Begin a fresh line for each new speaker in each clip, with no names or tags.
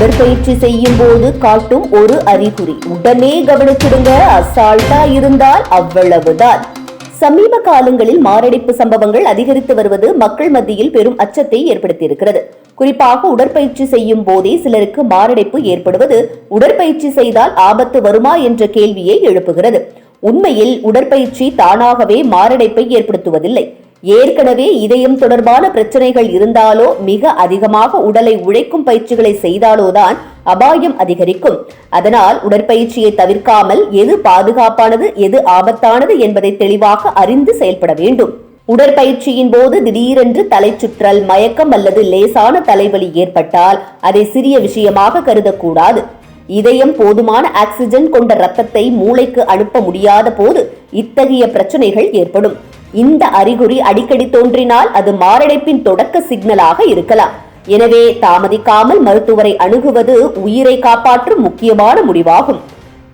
உடற்பயிற்சி செய்யும் போது காட்டும் ஒரு அறிகுறி. உடனே கவனிச்சிடுங்க. அசால்ட்டா இருந்தால் அவ்வளவுதான். சமீப காலங்களில் மாரடைப்பு சம்பவங்கள் அதிகரித்து வருவது மக்கள் மத்தியில் பெரும் அச்சத்தை ஏற்படுத்தியிருக்கிறது. குறிப்பாக உடற்பயிற்சி செய்யும் போதே சிலருக்கு மாரடைப்பு ஏற்படுவது உடற்பயிற்சி செய்தால் ஆபத்து வருமா என்ற கேள்வியை எழுப்புகிறது. உண்மையில் உடற்பயிற்சி தானாகவே மாரடைப்பை ஏற்படுத்துவதில்லை. ஏற்கனவே இதயம் தொடர்பான பிரச்சனைகள் இருந்தாலோ மிக அதிகமாக உடலை உழைக்கும் பயிற்சிகளை செய்தாலோதான் அபாயம் அதிகரிக்கும். அதனால் உடற்பயிற்சியை தவிர்க்காமல் எது பாதுகாப்பானது எது ஆபத்தானது என்பதை தெளிவாக அறிந்து செயல்பட வேண்டும். உடற்பயிற்சியின் போது திடீரென்று தலை சுற்றல் மயக்கம் அல்லது லேசான தலைவலி ஏற்பட்டால் அதை சிறிய விஷயமாக கருதக்கூடாது. இதயம் போதுமான ஆக்சிஜன் கொண்ட ரத்தத்தை மூளைக்கு அனுப்ப முடியாத போது இத்தகைய பிரச்சனைகள் ஏற்படும். இந்த அறிகுறி அடிக்கடி தோன்றினால் அது மாரடைப்பின் தொடக்க சிக்னலாக இருக்கலாம். எனவே தாமதிக்காமல் மருத்துவரை அணுகுவது உயிரை காப்பாற்றும் முக்கியமான முடிவாகும்.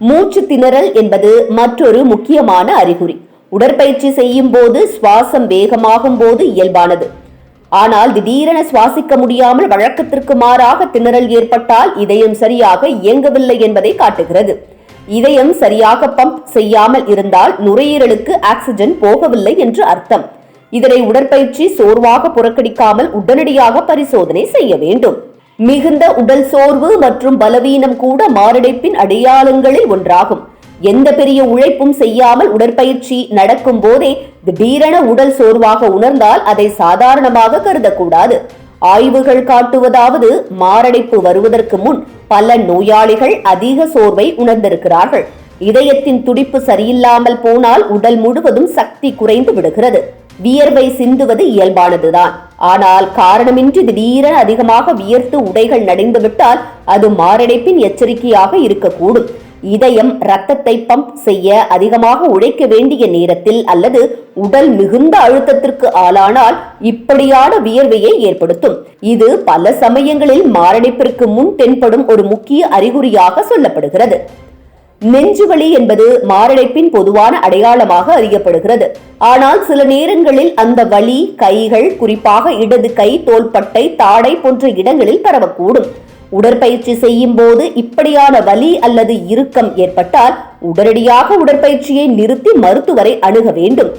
மூச்சு திணறல் என்பது மற்றொரு முக்கியமான அறிகுறி. உடற்பயிற்சி செய்யும் போது சுவாசம் வேகமாகும் போது இயல்பானது. ஆனால் திடீரென சுவாசிக்க முடியாமல் வழக்கத்திற்கு மாறாக திணறல் ஏற்பட்டால் இதயம் சரியாக இயங்கவில்லை என்பதை காட்டுகிறது. இதயம் சரியாக பம்ப் செய்யாமல் இருந்தால் நுரையீரலுக்கு ஆக்சிஜன் போகவில்லை என்று அர்த்தம். இதனை உடற்பயிற்சி சோர்வாக புறக்கணிக்காமல் உடனடியாக பரிசோதனை செய்ய வேண்டும். மிகுந்த உடல் சோர்வு மற்றும் பலவீனம் கூட மாரடைப்பின் அடையாளங்களில் ஒன்றாகும். எந்த பெரிய உழைப்பும் செய்யாமல் உடற்பயிற்சி நடக்கும் போதே திடீரென உடல் சோர்வாக உணர்ந்தால் அதை சாதாரணமாக கருதக்கூடாது. ஆய்வுகள் காட்டுவதாவது மாரடைப்பு வருவதற்கு முன் பல நோயாளிகள் அதிக சோர்வை உணர்ந்திருக்கிறார்கள். இதயத்தின் துடிப்பு சரியில்லாமல் போனால் உடல் முழுவதும் சக்தி குறைந்து விடுகிறது. வியர்வை சிந்துவது இயல்பானதுதான். ஆனால் காரணமின்றி திடீரென அதிகமாக வியர்த்து உடைகள் நடைந்துவிட்டால் அது மாரடைப்பின் எச்சரிக்கையாக இருக்கக்கூடும். இதயம் ரத்தத்தை பம்ப் செய்ய அதிகமாக உழைக்க வேண்டிய நேரத்தில் அல்லது உடல் மிகுந்த அழுத்தத்திற்கு ஆளானால் இப்படியான வியர்வையை ஏற்படுத்தும். இது பல சமயங்களில் மாரடைப்பிற்கு முன் தென்படும் ஒரு முக்கிய அறிகுறியாக சொல்லப்படுகிறது. நெஞ்சுவலி என்பது மாரடைப்பின் பொதுவான அடையாளமாக அறியப்படுகிறது. ஆனால் சில நேரங்களில் அந்த வலி கைகள் குறிப்பாக இடது கை தோள்பட்டை தாடை போன்ற இடங்களில் பரவக்கூடும். உடற்பயிற்சி செய்யும் போது இப்படியான வலி அல்லது இறுக்கம் ஏற்பட்டால் உடனடியாக உடற்பயிற்சியை நிறுத்தி மருத்துவரை அணுக வேண்டும்.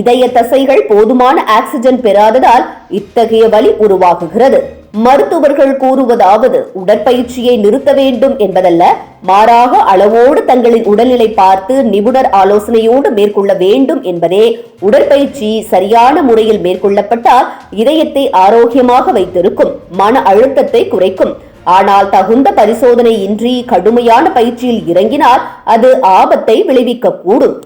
இதய தசைகள் போதுமான ஆக்சிஜன் பெறாததால் இத்தகைய வலி உருவாகுகிறது. மருத்துவர்கள் கூறுவதாவது உடற்பயிற்சியை நிறுத்த வேண்டும் என்பதல்ல மாறாக அளவோடு தங்களின் உடல்நிலை பார்த்து நிபுணர் ஆலோசனையோடு மேற்கொள்ள வேண்டும் என்பதே உடற்பயிற்சி சரியான முறையில் மேற்கொள்ளப்பட்டால் இதயத்தை ஆரோக்கியமாக வைத்திருக்கும் மன அழுத்தத்தை குறைக்கும். ஆனால் தகுந்த பரிசோதனை இன்றி கடுமையான பயிற்சியில் இறங்கினால் அது ஆபத்தை விளைவிக்கக்கூடும்.